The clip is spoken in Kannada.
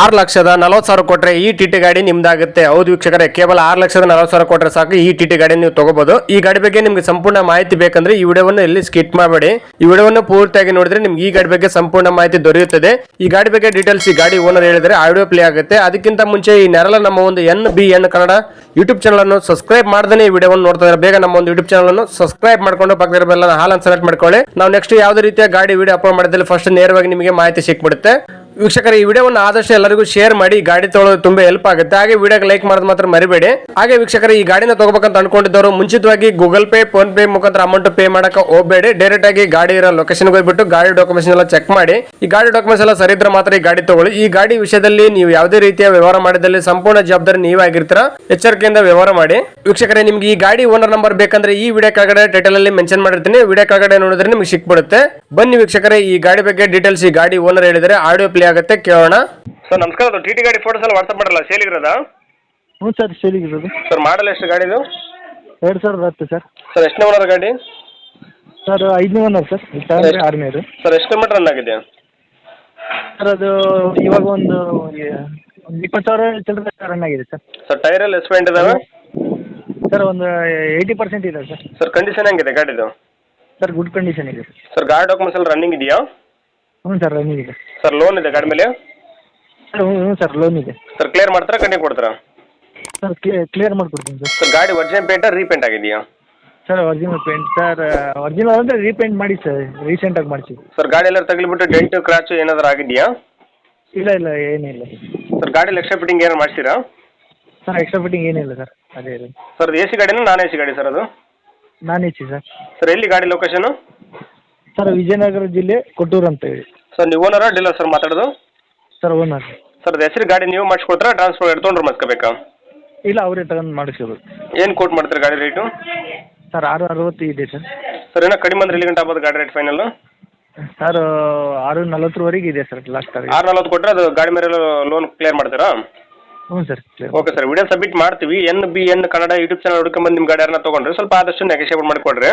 ಆರು ಲಕ್ಷದ ನಲವತ್ತು ಸಾವಿರ ಕೊಟ್ಟರೆ ಈ ಟಿ ಟಿ ಗಾಡಿ ನಿಮ್ದಾಗುತ್ತೆ. ಹೌದು ವೀಕ್ಷಕರೇ, ಕೇವಲ ಆರು ಲಕ್ಷದ ನಲವತ್ತು ಸಾವಿರ ಕೊಟ್ಟರೆ ಸಾಕು, ಈ ಟಿ ಟಿ ಗಾಡಿ ನೀವು ತಗೋಬಹುದು ಈ ಗಾಡಿ ಬಗ್ಗೆ ನಿಮಗೆ ಸಂಪೂರ್ಣ ಮಾಹಿತಿ ಬೇಕಂದ್ರೆ ಈ ವಿಡಿಯೋವನ್ನು ಎಲ್ಲಿ ಸ್ಕಿಟ್ ಮಾಡಬೇಡಿ. ಈ ವಿಡಿಯೋವನ್ನು ಪೂರ್ತಿಯಾಗಿ ನೋಡಿದ್ರೆ ನಿಮ್ಗೆ ಈ ಗಾಡಿ ಬಗ್ಗೆ ಸಂಪೂರ್ಣ ಮಾಹಿತಿ ದೊರೆಯುತ್ತದೆ. ಈ ಗಾಡಿ ಬಗ್ಗೆ ಡೀಟೇಲ್ಸ್ ಈ ಗಾಡಿ ಓನರ್ ಹೇಳಿದ್ರೆ ಆಡಿಯೋ ಪ್ಲೇ ಆಗುತ್ತೆ. ಅದಕ್ಕಿಂತ ಮುಂಚೆ ಈ ನೆರಳ ನಮ್ಮ ಒಂದು N B N Kannada YouTube channel ಅನ್ನು ಸಬ್ಸ್ಕ್ರೈಬ್ ಮಾಡದೇ ಈ ವಿಡಿಯೋವನ್ನು ನೋಡ್ತಾ ಇದ್ದಾರೆ ಬೇಗ ನಮ್ಮ ಒಂದು ಯೂಟ್ಯೂಬ್ ಚಾನಲ್ ಅನ್ನು ಸಬ್ಸ್ಕ್ರೈಬ್ ಮಾಡ್ಕೊಂಡು ಪಕ್ಕದ ಹಾಲನ್ನು ಸೆಲೆಕ್ಟ್ ಮಾಡ್ಕೊಳ್ಳಿ. ನಾವು ನೆಕ್ಸ್ಟ್ ಯಾವುದೇ ರೀತಿಯ ಗಾಡಿ ವಿಡಿಯೋ ಅಪ್ಲೋಡ್ ಮಾಡಿದ್ರೆ ಫಸ್ಟ್ ನೇರವಾಗಿ ನಿಮಗೆ ಮಾಹಿತಿ ಸಿಕ್ಬಿಡುತ್ತೆ. ವೀಕ್ಷಕರ, ಈ ವಿಡಿಯೋವನ್ನು ಆದಷ್ಟು ಎಲ್ಲರಿಗೂ ಶೇರ್ ಮಾಡಿ, ಗಾಡಿ ತೊಗೊಳ್ಳೋದು ತುಂಬಾ ಹೆಲ್ಪ್ ಆಗುತ್ತೆ. ಹಾಗೆ ವಿಡಿಯೋಗೆ ಲೈಕ್ ಮಾಡೋದು ಮಾತ್ರ ಮರಿಬೇಡಿ. ಹಾಗೆ ವೀಕ್ಷಕರ, ಈ ಗಾಡಿನ ತಗೋಬೇಕಂತ ಅನ್ಕೊಂಡಿದ್ದವರು ಮುಂಚಿತವಾಗಿ ಗೂಗಲ್ ಪೇ ಫೋನ್ ಪೇ ಮುಖಾಂತರ ಅಮೌಂಟ್ ಪೇ ಮಾಡಕ್ಕೆ ಹೋಗಬೇಡಿ. ಡೈರೆಕ್ಟ್ ಆಗಿ ಗಾಡಿ ಇರೋ ಲೊಕೇಶನ್ ಹೋಗ್ಬಿಟ್ಟು ಗಾಡಿ ಡಾಕ್ಯುಮೆಂಟ್ಸ್ ಎಲ್ಲ ಚೆಕ್ ಮಾಡಿ. ಈ ಗಾಡಿ ಡಾಕ್ಯುಮೆಂಟ್ಸ್ ಎಲ್ಲ ಸರಿ ಇದ್ರೆ ಮಾತ್ರ ಈ ಗಾಡಿ ತಗೊಳ್ಳಿ. ಈ ಗಾಡಿ ವಿಷಯದಲ್ಲಿ ನೀವು ಯಾವುದೇ ರೀತಿಯ ವ್ಯವಹಾರ ಮಾಡಿದಲ್ಲಿ ಸಂಪೂರ್ಣ ಜವಾಬ್ದಾರಿ ನೀವಾಗಿರ್ತೀರಾ ಎಚ್ಚರಿಕೆಯಿಂದ ವ್ಯವಹಾರ ಮಾಡಿ. ವೀಕ್ಷಕರೇ, ನಿಮ್ಗೆ ಈ ಗಾಡಿ ಓನರ್ ನಂಬರ್ ಬೇಕಂದ್ರೆ ಈ ವಿಡಿಯೋ ಕೆಳಗಡೆ ಟೈಟಲ್ ಅಲ್ಲಿ ಮೆನ್ಷನ್ ಮಾಡಿರ್ತೀನಿ. ವಿಡಿಯೋ ಕೆಳಗಡೆ ನೋಡಿದ್ರೆ ನಿಮ್ಗೆ ಸಿಕ್ಬಿಡುತ್ತೆ. ಬನ್ನಿ ವೀಕ್ಷಕರೇ, ಈ ಗಾಡಿ ಬಗ್ಗೆ ಡೀಟೇಲ್ಸ್ ಈ ಗಾಡಿ ಓನರ್ ಹೇಳಿದರೆ ಆಡಿಯೋ ಪ್ಲೇ ಆಗುತ್ತೆ ಕೇಳೋಣ. ಸರ್ ನಮಸ್ಕಾರ ಅದು ಟಿ ಟಿ ಗಾಡಿ ಫೋಟೋಸ್ ಎಲ್ಲ ವಾಟ್ಸಪ್ ಮಾಡಲ್ಲ ಸೇಲಿಗಿರೋದಾ ಹ್ಞೂ ಸರ್ ಸೇಲಿಗಿರೋದು ಸರ್ ಮಾಡಲ್ ಎಷ್ಟು ಗಾಡಿದು ಎರಡು ಸಾವಿರದ ಹತ್ತು ಸರ್. ಸರ್ ಎಷ್ಟನೇ ಓನರ್ ಗಾಡಿ? ಸರ್ ಐದನೇ ಓನರ್ ಸರ್ ಸಾವಿರ ಆರನೇದು ಸರ್ ಎಷ್ಟು ಕಿಲೋಮೀಟರ್ ರನ್ ಆಗಿದೆ? ಸರ್ ಅದು ಇವಾಗ ಒಂದು ಒಂದು ಇಪ್ಪತ್ತು ಸಾವಿರ ಚಿಲ್ಲರೆ ರನ್ ಆಗಿದೆ ಸರ್. ಸರ್ ಟೈರ್ ಎಲ್ಲ ಎಸ್ಪೆಂಟ್ ಇದಾವೆ? ಸರ್ ಒಂದು ಏಯ್ಟಿ ಪರ್ಸೆಂಟ್ ಇದೆ ಸರ್. ಸರ್ ಕಂಡೀಷನ್ ಹೆಂಗಿದೆ ಗಾಡಿದು? ಸರ್ ಗುಡ್ ಕಂಡೀಷನ್ ಇದೆ ಸರ್. ಸರ್ ಗಾಡಿ ಡಾಕ್ಯುಮೆಂಟ್ಸ್ ಎಲ್ಲ ರನ್ನಿಂಗ್ ಇದೆಯಾ? ಹ್ಞೂ ಸರ್ ರನ್ನಿಂಗ್ ಇದೆ. ಸರ್ ಲೋನ್ ಇದೆ ಗಾಡಿ ಮೇಲೆ? ಸರ್ ಹ್ಞೂ ಹ್ಞೂ ಸರ್ ಲೋನ್ ಇದೆ. ಸರ್ ಕ್ಲಿಯರ್ ಮಾಡ್ತಾರಾ ಕಂಟಿನ್ಯೂ ಕೊಡ್ತಾರಾ? ಸರ್ ಕ್ಲಿಯರ್ ಮಾಡಿಕೊಡ್ತೀನಿ ಸರ್. ಸರ್ ಗಾಡಿ ಒರಿಜಿನಲ್ ಪೇಂಟ ರೀಪೇಂಟ್ ಆಗಿದೆಯಾ? Sir original paint sir original ಅಂದರೆ ರೀಪೇಂಟ್ ಮಾಡಿ ಸರ್ ರೀಸೆಂಟಾಗಿ ಮಾಡಿಸಿ. ಸರ್ ಗಾಡಿ ಎಲ್ಲ ತಗಲಿಬಿಟ್ಟು ಡೆಂಟ್ ಕ್ರಾಚ್ ಏನಾದರೂ ಆಗಿದೆಯಾ? ಇಲ್ಲ ಇಲ್ಲ ಏನಿಲ್ಲ. ಸರ್ ಗಾಡಿ ಎಕ್ಸ್ಟ್ರಾ ಫಿಟ್ಟಿಂಗ್ ಏನಾರು ಮಾಡ್ತೀರಾ ಸರ್ ಎಕ್ಸ್ಟ್ರಾ ಫಿಟ್ಟಿಂಗ್ ಏನಿಲ್ಲ ಸರ್ ಅದೇ ಇದೆ ಸರ್ ಎ ಸಿ ಗಾಡಿನ ನಾನ್ ಎ ಸಿ ಗಾಡಿ ಸರ್ ಅದು? ನಾನ್ ಹೆಚ್ಚಿ ಸರ್. ಸರ್ ಎಲ್ಲಿ ಗಾಡಿ ಲೊಕೇಶನು ಸರ್ ವಿಜಯನಗರ ಜಿಲ್ಲೆ ಕೊಟ್ಟೂರು ಅಂತ ಹೇಳಿ. ಸರ್ ನೀವು ಓನರ ಡೀಲರ್ ಸರ್ ಮಾತಾಡೋದು? ಸರ್ ಓನರ್ ಸರ್ ಅದು ಹೆಸರು ಗಾಡಿ ನೀವು ಮಾಡಿಸ್ಕೊಡ್ತಾರ ಟ್ರಾನ್ಸ್ಫರ್ ಎಡ್ತೊಂಡ್ರೆ ಮಾಡಿಸ್ಕೋಬೇಕಾ? ಇಲ್ಲ ಅವರೇ ತಗೊಂಡು ಮಾಡಿಸೋದು ಏನು ಕೋಟ್ ಮಾಡ್ತೀರಾ ಗಾಡಿ ರೇಟು ಸರ್ ಆರು ಅರವತ್ತು ಇದೆ ಸರ್. ಸರ್ ಏನೋ ಕಡಿಮೆ ಅಂದ್ರೆ ಇಲ್ಲಿ ಗಂಟೆ ಆಗ್ಬೋದು ಗಾಡಿ ರೇಟ್ ಫೈನಲ್ ಸರ್ ಆರು ನಲವತ್ತರವರೆಗೆ ಇದೆ ಸರ್ ಲಾಸ್ಟ್ ಆಗಿ ಆರು ನಲ್ವತ್ತು ಕೊಟ್ಟರೆ ಅದು ಗಾಡಿ ಮೇಲೆ ಲೋನ್ ಕ್ಲಿಯರ್ ಮಾಡ್ತೀರಾ? ಹ್ಞೂ sir okay sir video submit ಮಾಡ್ತೀವಿ. N B N Kannada YouTube channel ಹುಡ್ಕೊಂಡ್ಬಂದು ನಿಮ್ಮ ಗಾಡಿ ಯಾರನ್ನ ತೊಗೊಂಡ್ರೆ ಸ್ವಲ್ಪ ಆದಷ್ಟು ನೆಗೆಷಿಯೇಟ್ ಮಾಡಿಕೊಡ್ರಿ.